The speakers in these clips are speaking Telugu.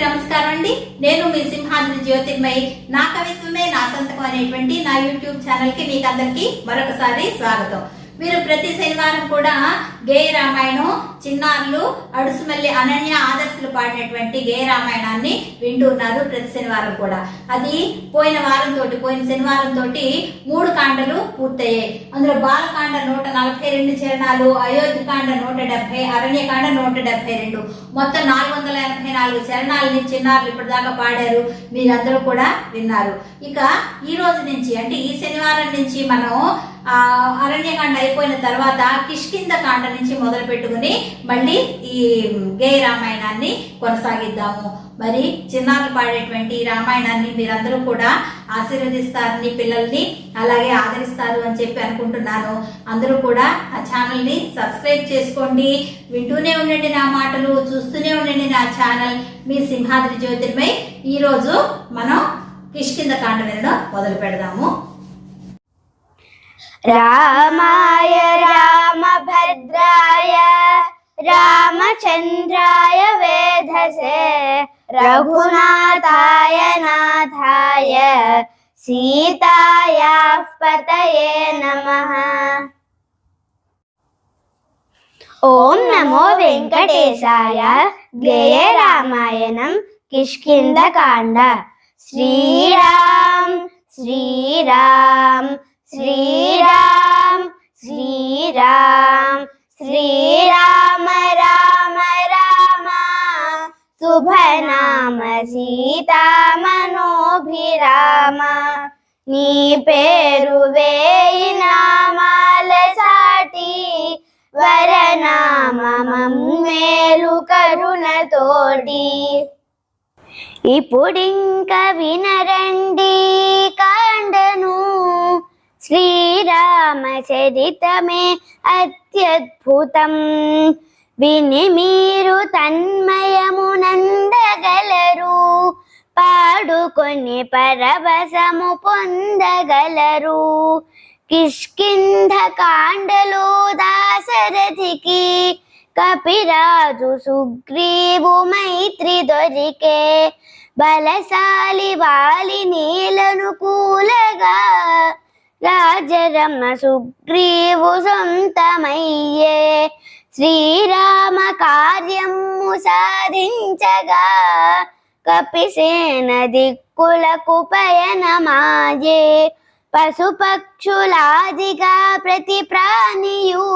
అందరికీ నమస్కారం అండి. నేను మీ సింహాద్రి జ్యోతిర్మయి నా కవిత్వమే నా సంతకం అనేటువంటి నా యూట్యూబ్ ఛానల్కి మీకు అందరికి మరొకసారి స్వాగతం. మీరు ప్రతి శనివారం కూడా గేయ రామాయణం చిన్నారులు అడుసుమల్లి అనన్య ఆదర్శులు పాడినటువంటి గేయ రామాయణాన్ని వింటూ ఉన్నారు ప్రతి శనివారం కూడా. అది పోయిన వారం తోటి పోయిన శనివారం తోటి మూడు కాండలు పూర్తయ్యాయి. అందులో బాలకాండ నూట నలభై రెండు చరణాలు అయోధ్యకాండ నూట డెబ్బై అరణ్యకాండ నూట డెబ్బై రెండు. మొత్తం నాలుగు వందల ఎనభై నాలుగు చరణాలని చిన్నారులు ఇప్పటిదాకా పాడారు. మీరందరూ కూడా విన్నారు. ఇక ఈ రోజు నుంచి అంటే ఈ శనివారం నుంచి మనం ఆ అరణ్యకాండ అయిపోయిన తర్వాత కిష్కింద కాండ నుంచి మొదలు పెట్టుకుని మళ్ళీ ఈ గేయ రామాయణాన్ని కొనసాగిద్దాము. మరి చిన్నారులు పాడేటువంటి ఈ రామాయణాన్ని మీరందరూ కూడా ఆశీర్వదిస్తారని పిల్లల్ని అలాగే ఆదరిస్తారు అని చెప్పి అనుకుంటున్నాను. అందరూ కూడా ఆ ఛానల్ని సబ్స్క్రైబ్ చేసుకోండి. వింటూనే ఉండండి నా మాటలు చూస్తూనే ఉండండి నా ఛానల్. మీ సింహాద్రి జ్యోతిర్మై ఈరోజు మనం కిష్కింద కాండ వినడం మొదలు పెడదాము రామాయ రామభద్రాయ రామచంద్రాయ వేధసే రఘునాథాయ నాథాయ సీతాయా పతయే నమ. ఓం నమో వెంకటేశాయ గేయ రామాయణం కిష్కింద కాండ శ్రీరామ్ శ్రీరామ్ శ్రీరామ్ శ్రీరామ్ శ్రీరామ రామ రామ. శుభనామ సీతామనోభిరామ. నీ పేరు వేయి నామాల సాటి వరనామం మేలు కరుణతోటి. ఇప్పుడింక వినరండి. శ్రీరామ చరితమే అత్యద్భుతం. విని మీరు తన్మయమునందగలరు పాడుకొని పరవశము పొందగలరు. కిష్కింధ కాండలో దాశరథికి కపిరాజు సుగ్రీవు మైత్రి దొరికే బలశాలి వాలి నీలను కూలగా రాజరమ్మ సుగ్రీవు సొంతమయ్యే. శ్రీరామ కార్యము సాధించగా కపిసేన దిక్కులకు పయనమాయే. పశుపక్షులాదిగా ప్రతి ప్రాణియు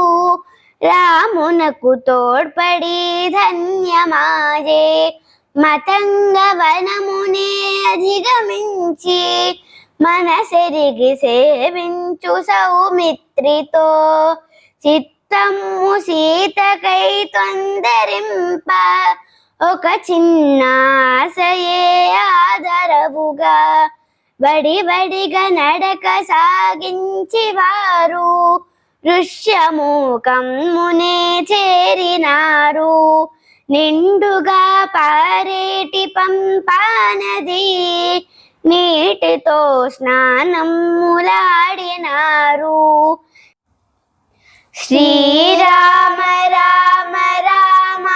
రామునకు తోడ్పడి ధన్యమాయే. మతంగ వనమునే అధిగమించి మనసెరిగి సేవించు సౌమిత్రితో. చిత్తము సీతకై తొందరింప. ఒక చిన్న ఆశయే ఆదరవుగా. బడి బడిగా నడక సాగించి వారు ఋష్యమూకమ్మునే చేరినారు. నిండుగా పారేటి పంపానది నీటితో స్నానములాడినారు శ్రీరామ రామ రామ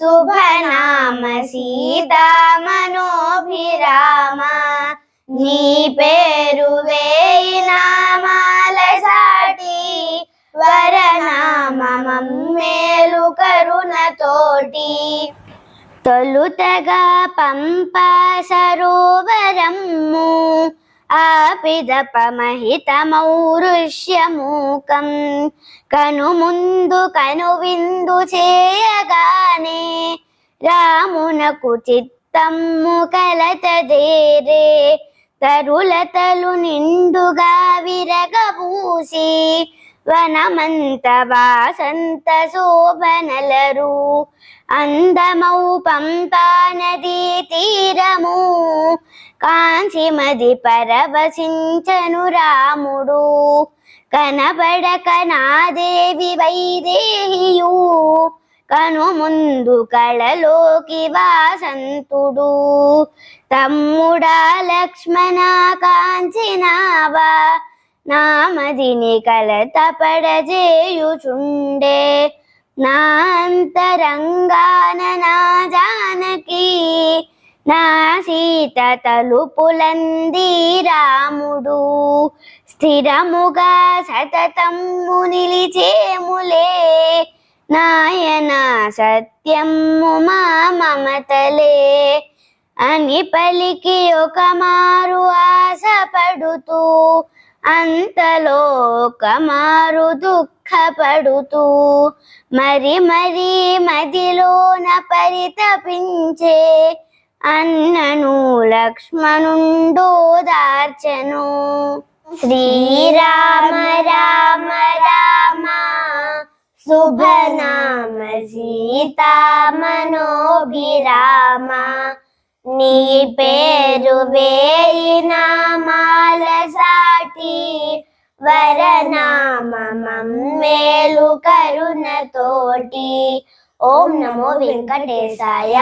శుభనామ సీతామనోభిరామ నీ పేరు వేయి నామాల సాటి వరనామ మేలు కరుణతోటి తొలుతగా పంప సరోవరము ఆపిదపమహితమౌరుష్యమూకం కను ముందు కను విందు చేయగానే రామునకు చిత్తమ్ము కలతదేరే. తరులతలు నిండుగా విరగబూసి వనమంత వాసంత శోభనలరు. అందమౌ పంపా నదీ తీరము. కాంచిమది పరవశించను రాముడు. కనబడక నాదేవి వైదేహియు. కను ముందు కళలోకి వాసంతుడు. తమ్ముడా లక్ష్మణ కాంచినావా. నామదిని కలత పడజేయుచుండే. నా అంతరంగాన నా జానకి నా సీత తలుపులంది రాముడు. స్థిరముగా సతతమ్ము నిలిచేములే నాయన సత్యము మా మమతలే. అని పలికి ఒక మారు ఆశపడుతూ అంతలోక మారు దుఃఖపడుతూ మరి మరి మదిలోన పరితపించే అన్నను లక్ష్మణుండో దార్చను. శ్రీరామ రామ రామ శుభనామ సీతా మనోభిరామ నీ పేరు వేయి నామాల సా వరనామం మేలు కరుణతోటి ఓం నమో వెంకటేశాయ.